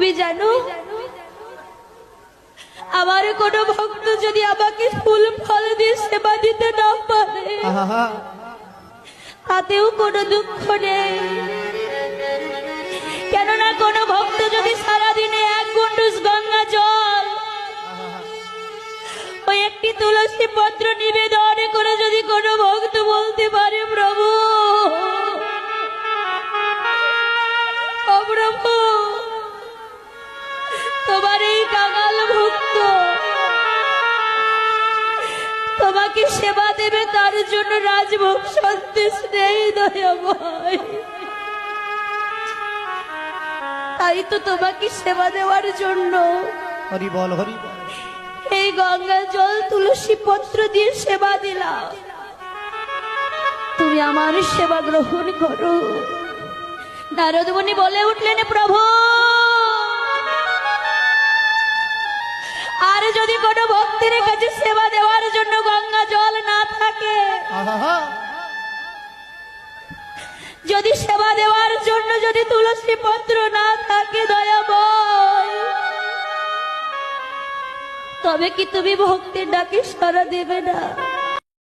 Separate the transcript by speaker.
Speaker 1: তুমি জানো? আমার কোনো ভক্ত যদি আমাকে ফুল ফল দিয়ে সেবা দিতে না পারে তাতেও কোনো দুঃখ নেই। কেননা কোনো ভক্ত যদি সারাদিনে এক গুন্ডুস গঙ্গা জল ওই একটি তুলসী পত্র নিবেদন করে যদি কোনো ভক্ত তোমার এই কাঙাল ভক্ত। তোমাকে সেবা দেবে তার জন্য রাজভোগ সন্দেশ নেই দয়াময় তাই তো তোমাকে সেবা দেওয়ার জন্য।
Speaker 2: হরি বল হরি
Speaker 1: এই গঙ্গা জল তুলসী পত্র দিয়ে সেবা দিলাম। তুমি আমার সেবা গ্রহণ করো। নারদমণি বলে উঠলেন প্রভু যদি কোনো ভক্তের কাছে সেবা দেওয়ার জন্য গঙ্গা জল না থাকে যদি সেবা দেওয়ার জন্য যদি তুলসী পত্র না থাকে দয়াময় তবে কি তুমি ভক্তির ডাকে সারা দেবে না?